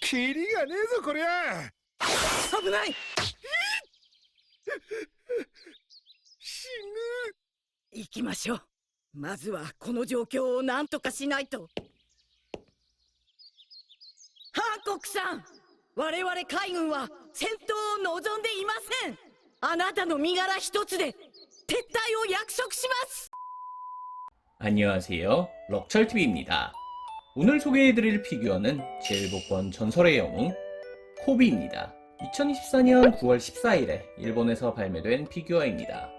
キリがねえぞこりゃ危ない死行きましょうまずはこの状況を何とかしないとハンコックさん我々海軍は戦闘を望んでいませんあなたの身柄一つで撤退を約束します 안녕하세요. 럭철TV입니다. 오늘 소개해드릴 피규어는 제일 복권 전설의 영웅 코비입니다. 2024년 9월 14일에 일본에서 발매된 피규어입니다.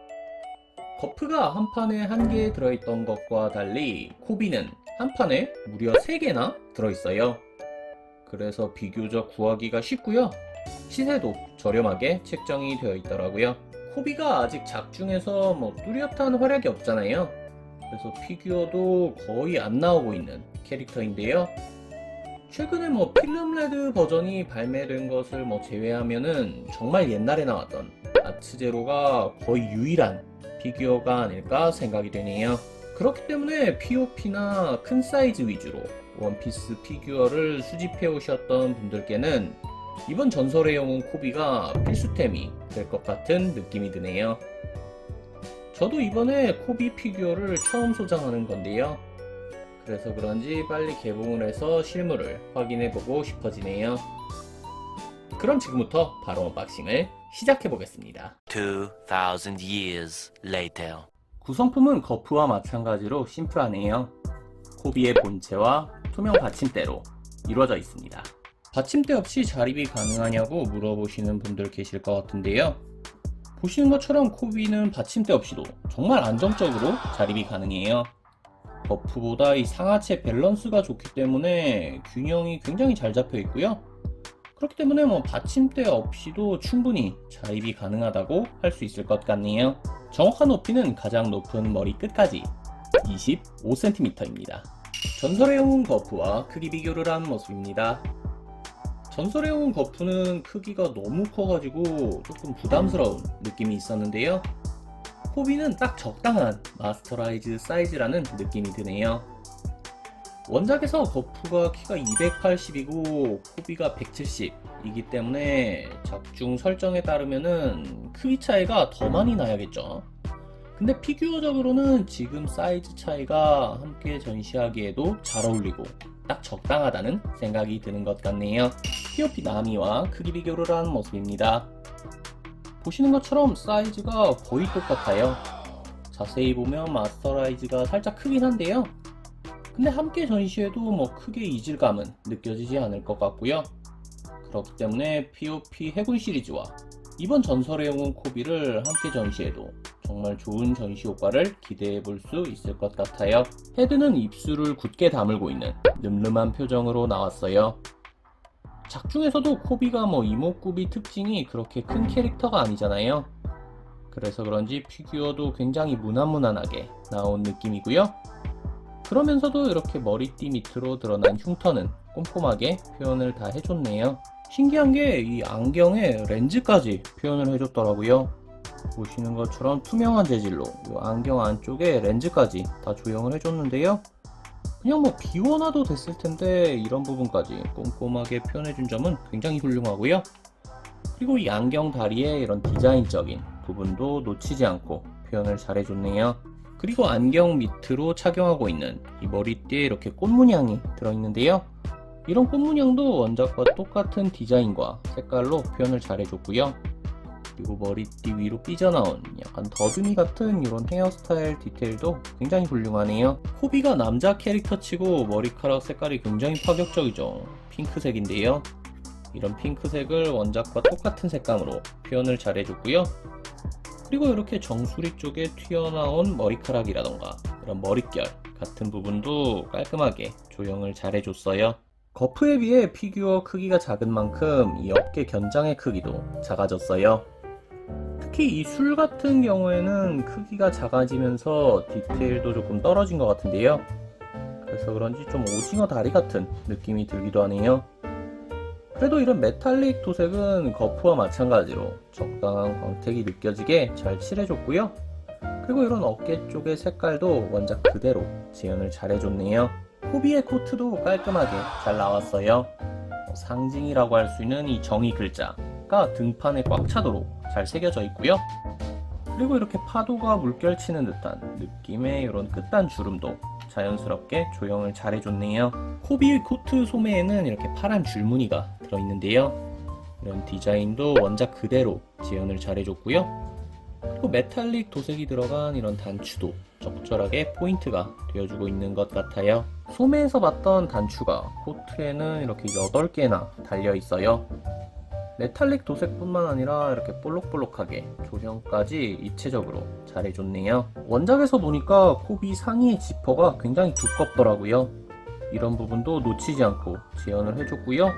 버프가 한 판에 한 개 들어있던 것과 달리 코비는 한 판에 무려 3개나 들어있어요. 그래서 비교적 구하기가 쉽고요. 시세도 저렴하게 책정이 되어 있더라고요. 코비가 아직 작중에서 뭐 뚜렷한 활약이 없잖아요. 그래서 피규어도 거의 안 나오고 있는 캐릭터인데요. 최근에 뭐 필름 레드 버전이 발매된 것을 뭐 제외하면은 정말 옛날에 나왔던 아츠제로가 거의 유일한 피규어가 아닐까 생각이 되네요. 그렇기 때문에 POP나 큰 사이즈 위주로 원피스 피규어를 수집해 오셨던 분들께는 이번 전설의 영웅 코비가 필수템이 될 것 같은 느낌이 드네요. 저도 이번에 코비 피규어를 처음 소장하는 건데요. 그래서 그런지 빨리 개봉을 해서 실물을 확인해보고 싶어지네요. 그럼 지금부터 바로 언박싱을 시작해보겠습니다. 2,000 years later. 구성품은 거프와 마찬가지로 심플하네요. 코비의 본체와 투명 받침대로 이루어져 있습니다. 받침대 없이 자립이 가능하냐고 물어보시는 분들 계실 것 같은데요. 보시는 것처럼 코비는 받침대 없이도 정말 안정적으로 자립이 가능해요. 버프보다 이 상하체 밸런스가 좋기 때문에 균형이 굉장히 잘 잡혀 있고요. 그렇기 때문에 뭐 받침대 없이도 충분히 자립이 가능하다고 할 수 있을 것 같네요. 정확한 높이는 가장 높은 머리 끝까지 25cm입니다. 전설의 영웅 거프와 크기 비교를 한 모습입니다. 전설의 영웅 거프는 크기가 너무 커가지고 조금 부담스러운 느낌이 있었는데요. 코비는 딱 적당한 마스터라이즈 사이즈라는 느낌이 드네요. 원작에서 거프가 키가 280이고 코비가 170이기 때문에 작중 설정에 따르면은 크기 차이가 더 많이 나야겠죠. 근데 피규어적으로는 지금 사이즈 차이가 함께 전시하기에도 잘 어울리고 딱 적당하다는 생각이 드는 것 같네요. POP 나미와 크기 비교를 한 모습입니다. 보시는 것처럼 사이즈가 거의 똑같아요. 자세히 보면 마스터라이즈가 살짝 크긴 한데요. 근데 함께 전시해도 뭐 크게 이질감은 느껴지지 않을 것 같고요. 그렇기 때문에 POP 해군 시리즈와 이번 전설의 영웅 코비를 함께 전시해도 정말 좋은 전시 효과를 기대해 볼 수 있을 것 같아요. 헤드는 입술을 굳게 다물고 있는 늠름한 표정으로 나왔어요. 작중에서도 코비가 뭐 이목구비 특징이 그렇게 큰 캐릭터가 아니잖아요. 그래서 그런지 피규어도 굉장히 무난무난하게 나온 느낌이고요. 그러면서도 이렇게 머리띠 밑으로 드러난 흉터는 꼼꼼하게 표현을 다 해줬네요. 신기한 게 이 안경에 렌즈까지 표현을 해줬더라고요. 보시는 것처럼 투명한 재질로 이 안경 안쪽에 렌즈까지 다 조형을 해줬는데요. 그냥 뭐 비워놔도 됐을 텐데 이런 부분까지 꼼꼼하게 표현해준 점은 굉장히 훌륭하고요. 그리고 이 안경 다리에 이런 디자인적인 부분도 놓치지 않고 표현을 잘 해줬네요. 그리고 안경 밑으로 착용하고 있는 이 머리띠에 이렇게 꽃 문양이 들어있는데요. 이런 꽃 문양도 원작과 똑같은 디자인과 색깔로 표현을 잘 해줬고요. 그리고 머리띠 위로 삐져나온 약간 더듬이 같은 이런 헤어스타일 디테일도 굉장히 훌륭하네요. 코비가 남자 캐릭터 치고 머리카락 색깔이 굉장히 파격적이죠. 핑크색인데요. 이런 핑크색을 원작과 똑같은 색감으로 표현을 잘 해줬고요. 그리고 이렇게 정수리 쪽에 튀어나온 머리카락이라던가 이런 머릿결 같은 부분도 깔끔하게 조형을 잘 해줬어요. 거프에 비해 피규어 크기가 작은 만큼 이 어깨 견장의 크기도 작아졌어요. 특히 이 술 같은 경우에는 크기가 작아지면서 디테일도 조금 떨어진 것 같은데요. 그래서 그런지 좀 오징어 다리 같은 느낌이 들기도 하네요. 그래도 이런 메탈릭 도색은 거프와 마찬가지로 적당한 광택이 느껴지게 잘 칠해줬고요. 그리고 이런 어깨 쪽의 색깔도 원작 그대로 재현을 잘 해줬네요. 코비의 코트도 깔끔하게 잘 나왔어요. 어, 상징이라고 할 수 있는 이 정의 글자 가 등판에 꽉 차도록 잘 새겨져 있고요. 그리고 이렇게 파도가 물결치는 듯한 느낌의 이런 끝단 주름도 자연스럽게 조형을 잘 해줬네요. 코비의 코트 소매에는 이렇게 파란 줄무늬가 들어있는데요. 이런 디자인도 원작 그대로 재현을 잘 해줬고요. 그리고 메탈릭 도색이 들어간 이런 단추도 적절하게 포인트가 되어주고 있는 것 같아요. 소매에서 봤던 단추가 코트에는 이렇게 8개나 달려 있어요. 메탈릭 도색뿐만 아니라 이렇게 볼록볼록하게 조형까지 입체적으로 잘 해줬네요. 원작에서 보니까 코비 상의의 지퍼가 굉장히 두껍더라고요. 이런 부분도 놓치지 않고 재현을 해줬고요.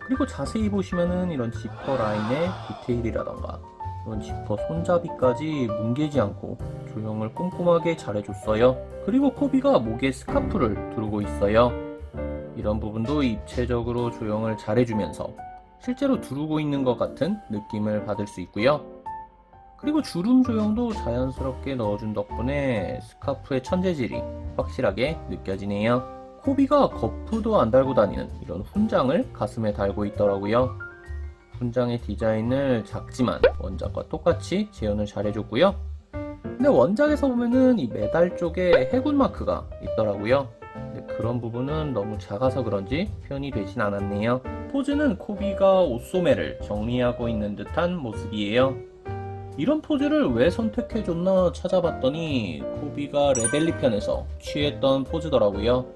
그리고 자세히 보시면은 이런 지퍼 라인의 디테일이라던가 이런 지퍼 손잡이까지 뭉개지 않고 조형을 꼼꼼하게 잘 해줬어요. 그리고 코비가 목에 스카프를 두르고 있어요. 이런 부분도 입체적으로 조형을 잘 해주면서 실제로 두르고 있는 것 같은 느낌을 받을 수 있고요. 그리고 주름 조형도 자연스럽게 넣어준 덕분에 스카프의 천재질이 확실하게 느껴지네요. 코비가 거푸도 안 달고 다니는 이런 훈장을 가슴에 달고 있더라고요. 훈장의 디자인을 작지만 원작과 똑같이 재현을 잘 해줬고요. 근데 원작에서 보면은 이 메달 쪽에 해군 마크가 있더라고요. 그런 부분은 너무 작아서 그런지 표현이 되진 않았네요. 포즈는 코비가 옷소매를 정리하고 있는 듯한 모습이에요. 이런 포즈를 왜 선택해줬나 찾아봤더니 코비가 레벨리 편에서 취했던 포즈더라고요.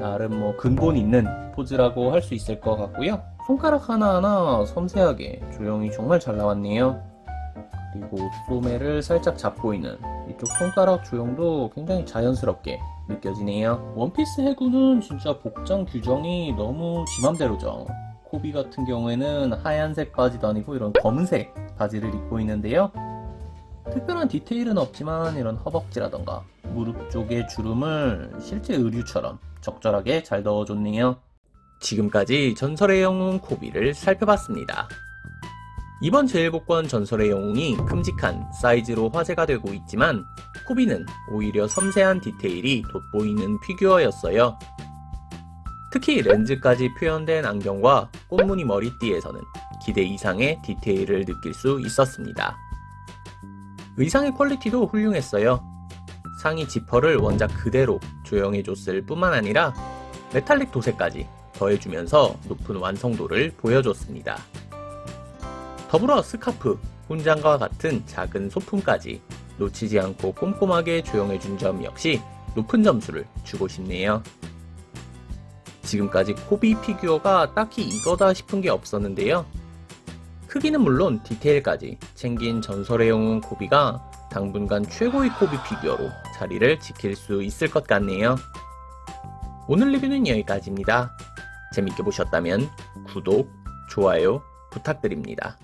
나름 뭐 근본 있는 포즈라고 할 수 있을 것 같고요. 손가락 하나하나 섬세하게 조형이 정말 잘 나왔네요. 그리고 옷소매를 살짝 잡고 있는 이쪽 손가락 조형도 굉장히 자연스럽게 느껴지네요. 원피스 해군은 진짜 복장 규정이 너무 지맘대로죠. 코비 같은 경우에는 하얀색 바지도 아니고 이런 검은색 바지를 입고 있는데요. 특별한 디테일은 없지만 이런 허벅지라던가 무릎 쪽의 주름을 실제 의류처럼 적절하게 잘 넣어줬네요. 지금까지 전설의 영웅 코비를 살펴봤습니다. 이번 제일복권 전설의 영웅이 큼직한 사이즈로 화제가 되고 있지만 코비는 오히려 섬세한 디테일이 돋보이는 피규어였어요. 특히 렌즈까지 표현된 안경과 꽃무늬 머리띠에서는 기대 이상의 디테일을 느낄 수 있었습니다. 의상의 퀄리티도 훌륭했어요. 상의 지퍼를 원작 그대로 조형해줬을 뿐만 아니라 메탈릭 도색까지 더해주면서 높은 완성도를 보여줬습니다. 더불어 스카프, 훈장과 같은 작은 소품까지 놓치지 않고 꼼꼼하게 조형해준 점 역시 높은 점수를 주고 싶네요. 지금까지 코비 피규어가 딱히 이거다 싶은 게 없었는데요. 크기는 물론 디테일까지 챙긴 전설의 영웅 코비가 당분간 최고의 코비 피규어로 자리를 지킬 수 있을 것 같네요. 오늘 리뷰는 여기까지입니다. 재밌게 보셨다면 구독, 좋아요 부탁드립니다.